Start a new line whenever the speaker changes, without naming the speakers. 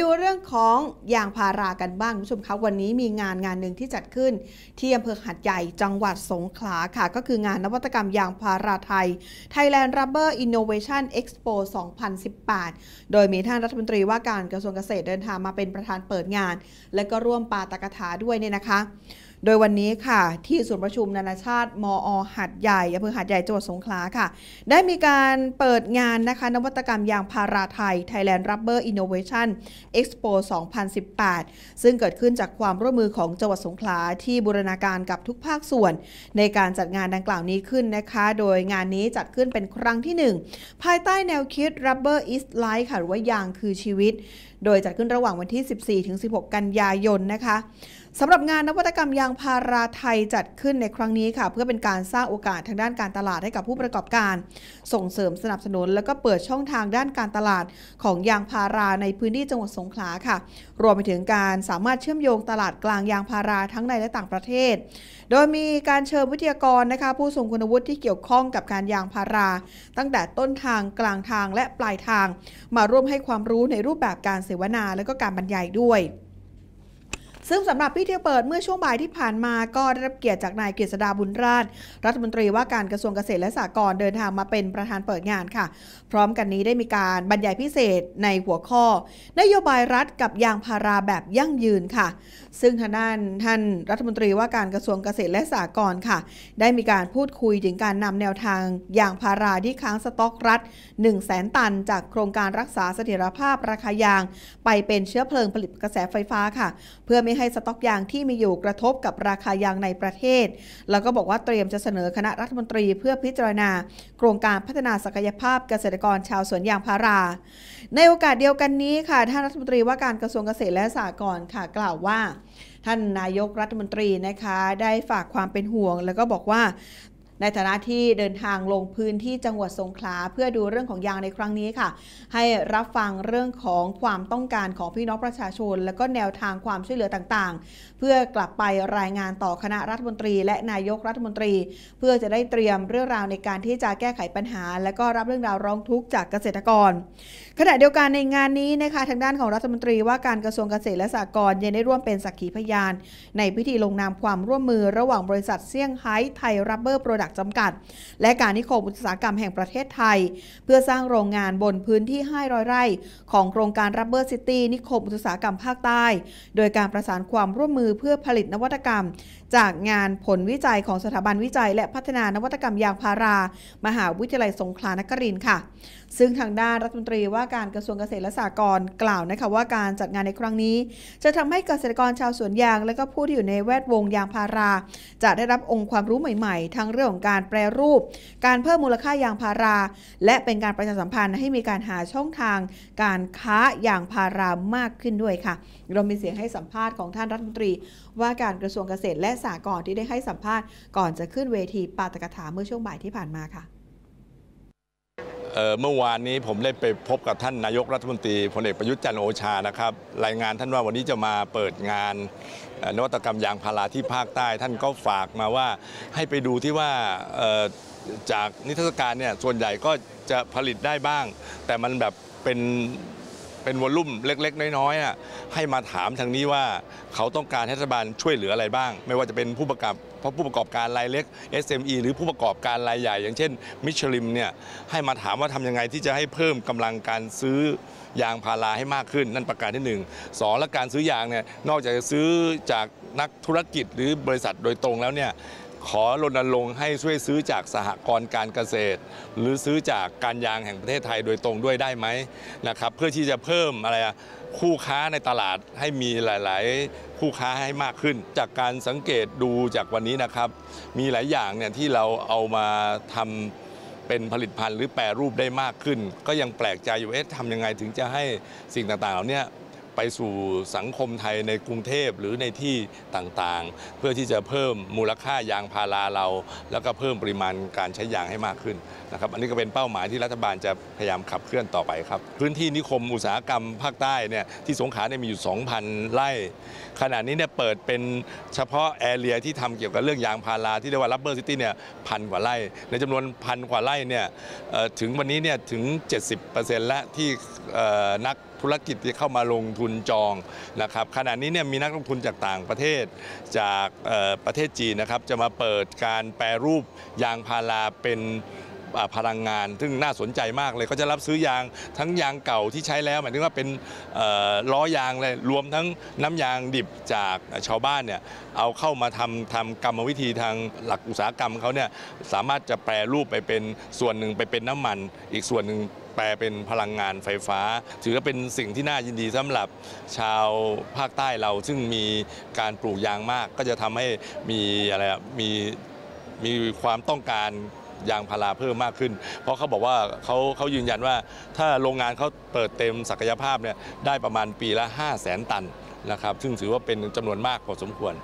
ดูเรื่องของยางพารากันบ้างคุณผู้ชมคะวันนี้มีงานงานหนึ่งที่จัดขึ้น ที่อำเภอหัดใหญ่จังหวัดสงขลาค่ะ ก็คืองานนวัตกรรมยางพาราไทย Thailand Rubber Innovation Expo 2018 โดยมีท่านรัฐมนตรีว่าการกระทรวงเกษตรเดินทางมาเป็นประธานเปิดงาน และก็ร่วมปาตกถาด้วยเนี่ยนะคะ โดยวันนี้ค่ะ ที่ศูนย์ประชุมนานาชาติ มอหัดใหญ่อำเภอหัดใหญ่จังหวัดสงขลาค่ะ ได้มีการเปิดงานนะคะ นวัตกรรมยางพาราไทย Thailand Rubber Innovation Expo 2018 ซึ่งเกิดขึ้นจากความร่วมมือของจังหวัดสงขลาที่บูรณาการกับทุกภาคส่วน ในการจัดงานดังกล่าวนี้ขึ้นนะคะ โดยงานนี้จัดขึ้นเป็นครั้งที่ 1 ภายใต้แนวคิด Rubber is Life ค่ะหรือว่ายางคือชีวิต โดยจัดขึ้นระหว่างวันที่ 14-16 กันยายนนะคะ สำหรับงานนวัตกรรมยางพาราไทยจัดขึ้นในครั้งนี้ค่ะ เพื่อเป็นการสร้างโอกาสทางด้านการตลาดให้กับผู้ประกอบการ ส่งเสริมสนับสนุน แล้วก็เปิดช่องทางด้านการตลาดของยางพาราในพื้นที่จังหวัดสงขลาค่ะ รวมไปถึงการสามารถเชื่อมโยงตลาดกลางยางพาราทั้งในและต่างประเทศ โดยมีการเชิญวิทยากรนะคะ ผู้ทรงคุณวุฒิที่เกี่ยวข้องกับการยางพารา ตั้งแต่ต้นทางกลางทางและปลายทาง มาร่วมให้ความรู้ในรูปแบบการเสวนาและก็การบรรยายด้วย ซึ่งสำหรับพิธีเปิดเมื่อช่วงบ่ายที่ผ่านมาก็ได้รับเกียรติจากนายกฤษดาบุญราช รัฐมนตรีว่าการกระทรวงเกษตรและสหกรณ์เดินทางมาเป็นประธานเปิดงานค่ะ พร้อมกันนี้ได้มีการบรรยายพิเศษในหัวข้อ นโยบายรัฐกับยางพาราแบบยั่งยืนค่ะ ซึ่งทางด้านท่านรัฐมนตรีว่าการกระทรวงเกษตรและสหกรณ์ค่ะ ได้มีการพูดคุยถึงการนำแนวทางยางพาราที่ค้างสต็อกรัฐ 1 0 0 0 0แตัน จากโครงการรักษาเสถียรภาพราคายาง ไปเป็นเชื้อเพลิงผลิตกระแสไฟฟ้าค่ะ เพื่อไม่ให้สต็อกยางที่มีอยู่กระทบกับราคายางในประเทศ แล้วก็บอกว่าเตรียมจะเสนอคณะรัฐมนตรีเพื่อพิจารณา โครงการพัฒนาศักยภาพเกษตรกรชาวสวนยางพารา ในโอกาสเดียวกันนี้ค่ะท่านรัฐมนตรีว่าการกระทรวงเกษตรและสหกรณ์ค่ะ กล่าวว่า ท่านนายกรัฐมนตรีนะคะ ได้ฝากความเป็นห่วง แล้วก็บอกว่า ในฐานะที่เดินทางลงพื้นที่จังหวัดสงขลาเพื่อดูเรื่องของยางในครั้งนี้ค่ะ ให้รับฟังเรื่องของความต้องการของพี่น้องประชาชน และก็แนวทางความช่วยเหลือต่างๆ เพื่อกลับไปรายงานต่อคณะรัฐมนตรี และนายกรัฐมนตรี เพื่อจะได้เตรียมเรื่องราวในการที่จะแก้ไขปัญหา และก็รับเรื่องราวร้องทุกข์จากเกษตรกร ขณะเดียวกันในงานนี้นะคะทางด้านของรัฐมนตรีว่าการกระทรวงเกษตรและสหกรณ์ยังได้ร่วมเป็นสักขีพยาน ในพิธีลงนามความร่วมมือระหว่างบริษัทเซี่ยงไฮ้ไทยรับเบอร์โปรดักจำกัด และการนิคมอุตสาหกรรมแห่งประเทศไทย เพื่อสร้างโรงงานบนพื้นที่ 500 ไร่ ของโครงการรับเบอร์ซิตี้นิคมอุตสาหกรรมภาคใต้ โดยการประสานความร่วมมือเพื่อผลิตนวัตกรรม จากงานผลวิจัยของสถาบันวิจัย และพัฒนานวัตกรรมยางพารา มหาวิทยาลัยสงขลานครินทร์ค่ะ ซึ่งทางด้านรัฐมนตรีว่าการกระทรวงเกษตรและสหกรณ์กล่าวนะคะว่าการจัดงานในครั้งนี้ จะทำให้เกษตรกรชาวสวนยาง และก็ผู้ที่อยู่ในแวดวงยางพารา จะได้รับองค์ความรู้ใหม่ๆ ทั้งเรื่องของการแปรรูป การเพิ่มมูลค่ายางพารา และเป็นการประชาสัมพันธ์ให้มีการหาช่องทาง การค้ายางพารามากขึ้นด้วยค่ะ เรามีเสียงให้สัมภาษณ์ของท่านรัฐมนตรี ว่าการกระทรวงเกษตรและสหกรณ์ที่ได้ให้สัมภาษณ์ก่อนจะขึ้นเวทีปาตกถาเมื่อช่วงบ่ายที่ผ่านมาค่ะ
เมื่อวานนี้ผมได้ไปพบกับท่านนายกรัฐมนตรีพลเอกประยุทธ์จันโอชานะครับ รายงานท่านว่าวันนี้จะมาเปิดงานนวัตกรรมยางพาราที่ภาคใต้ ท่านก็ฝากมาว่าให้ไปดูที่ว่าจากนิทรรศการเนี่ยส่วนใหญ่ก็จะผลิตได้บ้าง แต่มันแบบเป็น เป็นวอลลุ่มเล็ก ๆ น้อยๆอะให้มาถามทางนี้ว่าเขาต้องการให้รัฐบาลช่วยเหลืออะไรบ้าง ไม่ว่าจะเป็นผู้ประกอบเพราะผู้ประกอบการรายเล็ก SME หรือผู้ประกอบการรายใหญ่ อย่างเช่นมิชลิมเนี่ยให้มาถามว่าทำยังไงที่จะให้เพิ่มกำลังการซื้อยางพาราให้มากขึ้นนั่นประการที่หนึ่งสองและการซื้อยางเนี่ยนอกจากจะซื้อจากนักธุรกิจหรือบริษัทโดยตรงแล้วเนี่ย ขอรณรงค์ให้ช่วยซื้อจากสหกรณ์การเกษตร หรือซื้อจากการยางแห่งประเทศไทยโดยตรงด้วยได้ไหมนะครับเพื่อที่จะเพิ่มอะไรคู่ค้าในตลาดให้มีหลาย ๆ คู่ค้าให้มากขึ้น จากการสังเกตดูจากวันนี้นะครับ มีหลายอย่างเนี่ยที่เราเอามาทำเป็นผลิตภัณฑ์หรือแปรรูปได้มากขึ้น ก็ยังแปลกใจอยู่เอ๊ะทำยังไงถึงจะให้สิ่งต่าง ๆ เหล่านี้ ไปสู่สังคมไทยในกรุงเทพหรือในที่ต่างๆ เพื่อที่จะเพิ่มมูลค่ายางพาราเรา แล้วก็เพิ่มปริมาณการใช้ยางให้มากขึ้นนะครับอันนี้ก็เป็นเป้าหมายที่รัฐบาลจะพยายามขับเคลื่อนต่อไปครับ พื้นที่นิคมอุตสาหกรรมภาคใต้เนี่ยที่สงขลาเนี่ยมีอยู่ 2,000 ไร่ ขณะนี้เนี่ยเปิดเป็นเฉพาะแอเรียที่ทำเกี่ยวกับเรื่องยางพาราที่เรียกว่า Rubber City เนี่ยพันกว่าไร่ ในจำนวนพันกว่าไร่เนี่ยถึงวันนี้เนี่ยถึง 70%และที่นัก ธุรกิจที่เข้ามาลงทุนจองนะครับขณะนี้เนี่ยมีนักลงทุนจากต่างประเทศจากประเทศจีนนะครับจะมาเปิดการแปรรูปยางพาราเป็น พลังงาน ซึ่งน่าสนใจมากเลยก็จะรับซื้อยางทั้งยางเก่าที่ใช้แล้วหมายถึงว่าเป็นล้อยางเลยรวมทั้งน้ำยางดิบจากชาวบ้านเนี่ยเอาเข้ามาทำทำกรรมวิธีทางหลักอุตสาหกรรมเขาเนี่ยสามารถจะแปรรูปไปเป็นส่วนหนึ่งไปเป็นน้ำมัน อีกส่วนหนึ่งแปลเป็นพลังงานไฟฟ้า ถือว่าเป็นสิ่งที่น่ายินดีสำหรับชาวภาคใต้เรา ซึ่งมีการปลูกยางมาก ก็จะทำให้มีอะไรมีมีความต้องการ ยางพาราเพิ่มมากขึ้น เพราะเขาบอกว่าเขาเขายืนยันว่าถ้าโรงงานเขาเปิดเต็มศักยภาพเนี่ยได้ประมาณปีละ 5 0 0แสนตันนะครับซึ่งถือว่าเป็นจำนวนมากพอสมควร